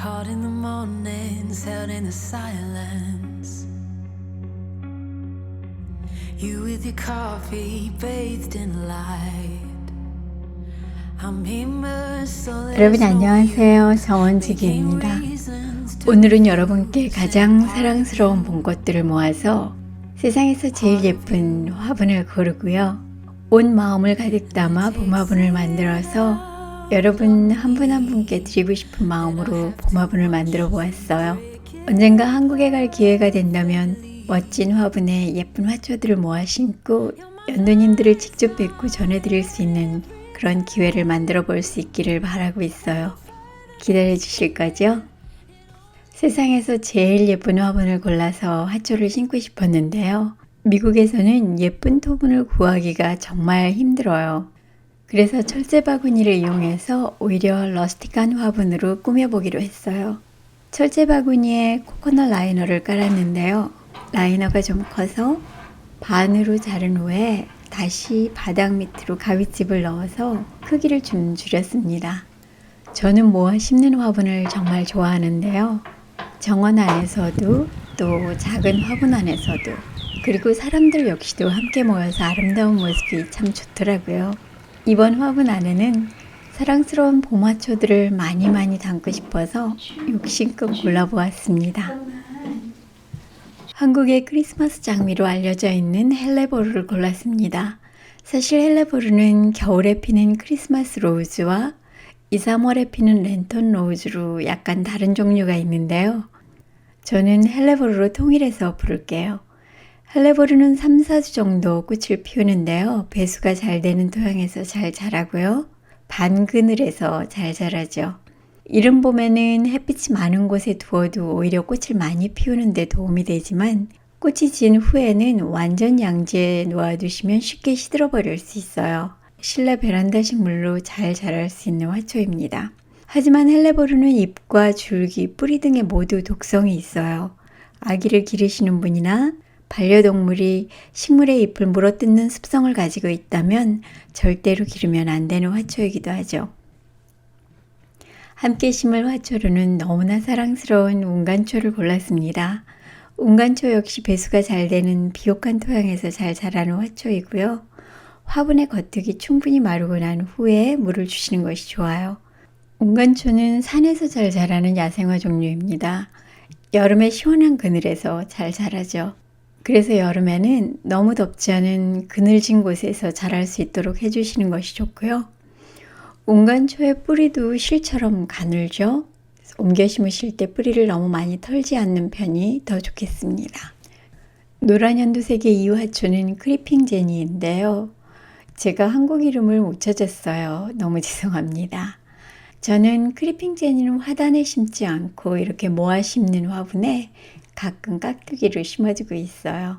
Caught in the mornings, held in the silence. You with your coffee, bathed in light. 여러분 안녕하세요. 정원지기입니다. 오늘은 여러분께 가장 사랑스러운 본 것들을 모아서 세상에서 제일 예쁜 화분을 고르고요. 온 마음을 가득 담아 봄 화분을 만들어서 여러분 한분한 분께 드리고 싶은 마음으로 봄 화분을 만들어 보았어요. 언젠가 한국에 갈 기회가 된다면 멋진 화분에 예쁜 화초들을 모아 심고 연도님들을 직접 뵙고 전해드릴 수 있는 그런 기회를 만들어 볼 수 있기를 바라고 있어요. 기다려 주실 거죠? 세상에서 제일 예쁜 화분을 골라서 화초를 심고 싶었는데요. 미국에서는 예쁜 토분을 구하기가 정말 힘들어요. 그래서 철제 바구니를 이용해서 오히려 러스틱한 화분으로 꾸며보기로 했어요. 철제 바구니에 코코넛 라이너를 깔았는데요. 라이너가 좀 커서 반으로 자른 후에 다시 바닥 밑으로 가위집을 넣어서 크기를 좀 줄였습니다. 저는 모아 심는 화분을 정말 좋아하는데요. 정원 안에서도 또 작은 화분 안에서도 그리고 사람들 역시도 함께 모여서 아름다운 모습이 참 좋더라고요. 이번 화분 안에는 사랑스러운 봄화초들을 많이 많이 담고 싶어서 욕심껏 골라보았습니다. 한국의 크리스마스 장미로 알려져 있는 헬레보르를 골랐습니다. 사실 헬레보르는 겨울에 피는 크리스마스 로즈와 2, 3월에 피는 랜턴 로즈로 약간 다른 종류가 있는데요. 저는 헬레보르로 통일해서 부를게요. 헬레보르는 3, 4주 정도 꽃을 피우는데요. 배수가 잘 되는 토양에서 잘 자라고요. 반그늘에서 잘 자라죠. 이른 봄에는 햇빛이 많은 곳에 두어도 오히려 꽃을 많이 피우는 데 도움이 되지만 꽃이 진 후에는 완전 양지에 놓아두시면 쉽게 시들어버릴 수 있어요. 실내 베란다 식물로 잘 자랄 수 있는 화초입니다. 하지만 헬레보르는 잎과 줄기, 뿌리 등에 모두 독성이 있어요. 아기를 기르시는 분이나 반려동물이 식물의 잎을 물어뜯는 습성을 가지고 있다면 절대로 기르면 안 되는 화초이기도 하죠. 함께 심을 화초로는 너무나 사랑스러운 운간초를 골랐습니다. 운간초 역시 배수가 잘 되는 비옥한 토양에서 잘 자라는 화초이고요. 화분의 겉흙이 충분히 마르고 난 후에 물을 주시는 것이 좋아요. 운간초는 산에서 잘 자라는 야생화 종류입니다. 여름에 시원한 그늘에서 잘 자라죠. 그래서 여름에는 너무 덥지 않은 그늘진 곳에서 자랄 수 있도록 해주시는 것이 좋고요. 운간초의 뿌리도 실처럼 가늘죠. 옮겨 심으실 때 뿌리를 너무 많이 털지 않는 편이 더 좋겠습니다. 노란 연두색의 이 화초는 크리핑 제니인데요. 제가 한국 이름을 못 찾았어요. 너무 죄송합니다. 저는 크리핑 제니는 화단에 심지 않고 이렇게 모아 심는 화분에 가끔 깍두기를 심어주고 있어요.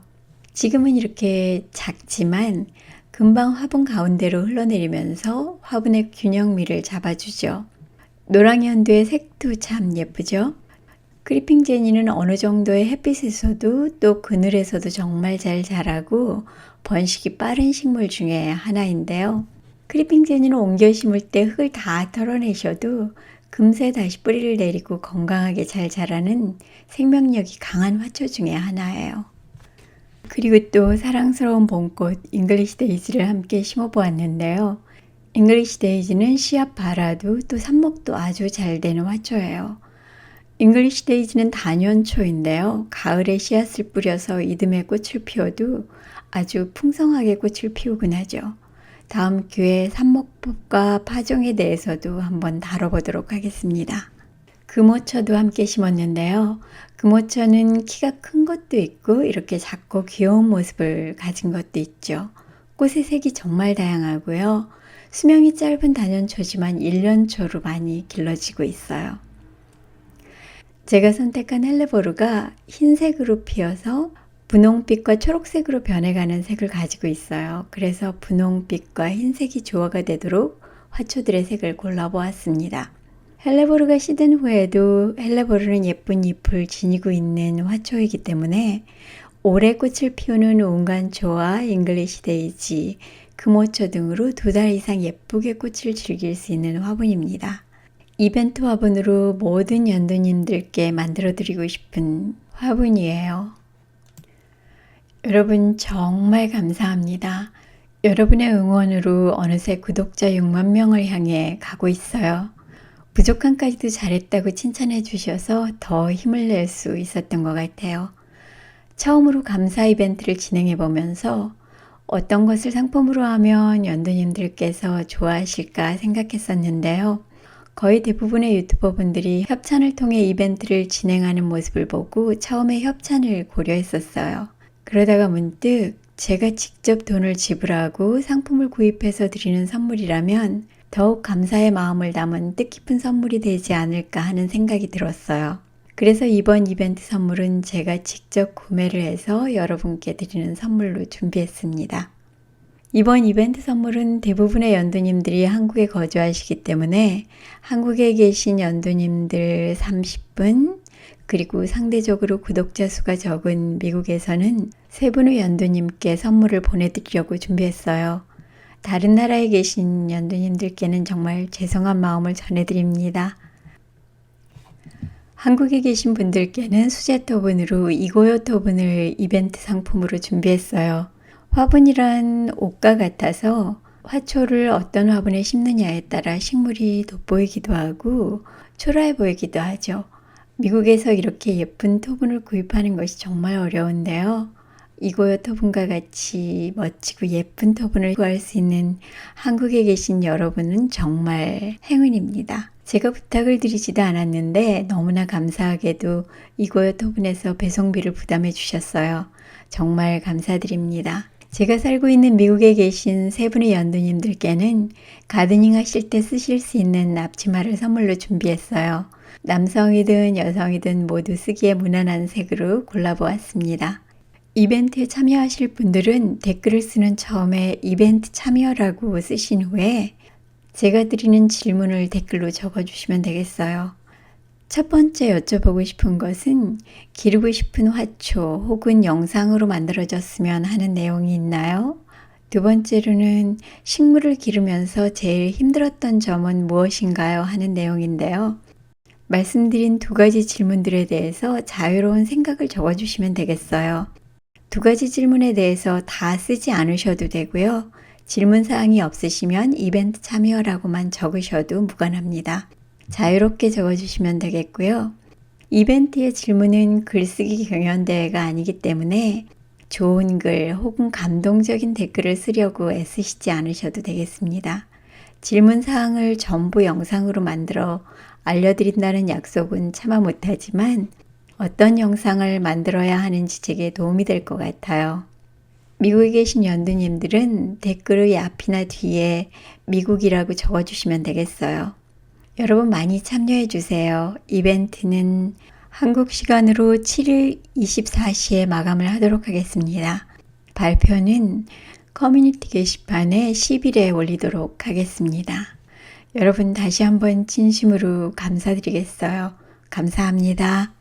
지금은 이렇게 작지만 금방 화분 가운데로 흘러내리면서 화분의 균형미를 잡아주죠. 노랑 연두의 색도 참 예쁘죠? 크리핑 제니는 어느 정도의 햇빛에서도 또 그늘에서도 정말 잘 자라고 번식이 빠른 식물 중에 하나인데요. 크리핑 제니는 옮겨 심을 때 흙을 다 털어내셔도 금세 다시 뿌리를 내리고 건강하게 잘 자라는 생명력이 강한 화초 중에 하나예요. 그리고 또 사랑스러운 봄꽃 잉글리시 데이지를 함께 심어 보았는데요. 잉글리시 데이지는 씨앗 발화도 또 삽목도 아주 잘 되는 화초예요. 잉글리시 데이지는 단연초인데요. 가을에 씨앗을 뿌려서 이듬해 꽃을 피워도 아주 풍성하게 꽃을 피우곤 하죠. 다음 기회에 삽목법과 파종에 대해서도 한번 다뤄보도록 하겠습니다. 금오처도 함께 심었는데요. 금오처는 키가 큰 것도 있고 이렇게 작고 귀여운 모습을 가진 것도 있죠. 꽃의 색이 정말 다양하고요. 수명이 짧은 단연초지만 1년초로 많이 길러지고 있어요. 제가 선택한 헬레보르가 흰색으로 피어서 분홍빛과 초록색으로 변해가는 색을 가지고 있어요. 그래서 분홍빛과 흰색이 조화가 되도록 화초들의 색을 골라보았습니다. 헬레보르가 시든 후에도 헬레보르는 예쁜 잎을 지니고 있는 화초이기 때문에 올해 꽃을 피우는 온간초와 잉글리시 데이지, 금오초 등으로 두 달 이상 예쁘게 꽃을 즐길 수 있는 화분입니다. 이벤트 화분으로 모든 연두님들께 만들어드리고 싶은 화분이에요. 여러분 정말 감사합니다. 여러분의 응원으로 어느새 구독자 6만 명을 향해 가고 있어요. 부족한까지도 잘했다고 칭찬해 주셔서 더 힘을 낼 수 있었던 것 같아요. 처음으로 감사 이벤트를 진행해 보면서 어떤 것을 상품으로 하면 연두님들께서 좋아하실까 생각했었는데요. 거의 대부분의 유튜버 분들이 협찬을 통해 이벤트를 진행하는 모습을 보고 처음에 협찬을 고려했었어요. 그러다가 문득 제가 직접 돈을 지불하고 상품을 구입해서 드리는 선물이라면 더욱 감사의 마음을 담은 뜻깊은 선물이 되지 않을까 하는 생각이 들었어요. 그래서 이번 이벤트 선물은 제가 직접 구매를 해서 여러분께 드리는 선물로 준비했습니다. 이번 이벤트 선물은 대부분의 연두님들이 한국에 거주하시기 때문에 한국에 계신 연두님들 30분, 그리고 상대적으로 구독자 수가 적은 미국에서는 세 분의 연두님께 선물을 보내드리려고 준비했어요. 다른 나라에 계신 연두님들께는 정말 죄송한 마음을 전해드립니다. 한국에 계신 분들께는 수제 토분으로 이고요 토분을 이벤트 상품으로 준비했어요. 화분이란 옷과 같아서 화초를 어떤 화분에 심느냐에 따라 식물이 돋보이기도 하고 초라해 보이기도 하죠. 미국에서 이렇게 예쁜 토분을 구입하는 것이 정말 어려운데요. 이고요 토분과 같이 멋지고 예쁜 토분을 구할 수 있는 한국에 계신 여러분은 정말 행운입니다. 제가 부탁을 드리지도 않았는데 너무나 감사하게도 이고요 토분에서 배송비를 부담해 주셨어요. 정말 감사드립니다. 제가 살고 있는 미국에 계신 세 분의 연두님들께는 가드닝 하실 때 쓰실 수 있는 앞치마를 선물로 준비했어요. 남성이든 여성이든 모두 쓰기에 무난한 색으로 골라보았습니다. 이벤트에 참여하실 분들은 댓글을 쓰는 처음에 이벤트 참여라고 쓰신 후에 제가 드리는 질문을 댓글로 적어주시면 되겠어요. 첫 번째 여쭤보고 싶은 것은 기르고 싶은 화초 혹은 영상으로 만들어졌으면 하는 내용이 있나요? 두 번째로는 식물을 기르면서 제일 힘들었던 점은 무엇인가요? 하는 내용인데요. 말씀드린 두 가지 질문들에 대해서 자유로운 생각을 적어주시면 되겠어요. 두 가지 질문에 대해서 다 쓰지 않으셔도 되고요. 질문 사항이 없으시면 이벤트 참여라고만 적으셔도 무관합니다. 자유롭게 적어주시면 되겠고요. 이벤트의 질문은 글쓰기 경연대회가 아니기 때문에 좋은 글 혹은 감동적인 댓글을 쓰려고 애쓰시지 않으셔도 되겠습니다. 질문 사항을 전부 영상으로 만들어 알려드린다는 약속은 차마 못하지만 어떤 영상을 만들어야 하는지 제게 도움이 될 것 같아요. 미국에 계신 연두님들은 댓글의 앞이나 뒤에 미국이라고 적어주시면 되겠어요. 여러분 많이 참여해 주세요. 이벤트는 한국 시간으로 7일 24시에 마감을 하도록 하겠습니다. 발표는 커뮤니티 게시판에 10일에 올리도록 하겠습니다. 여러분 다시 한번 진심으로 감사드리겠어요. 감사합니다.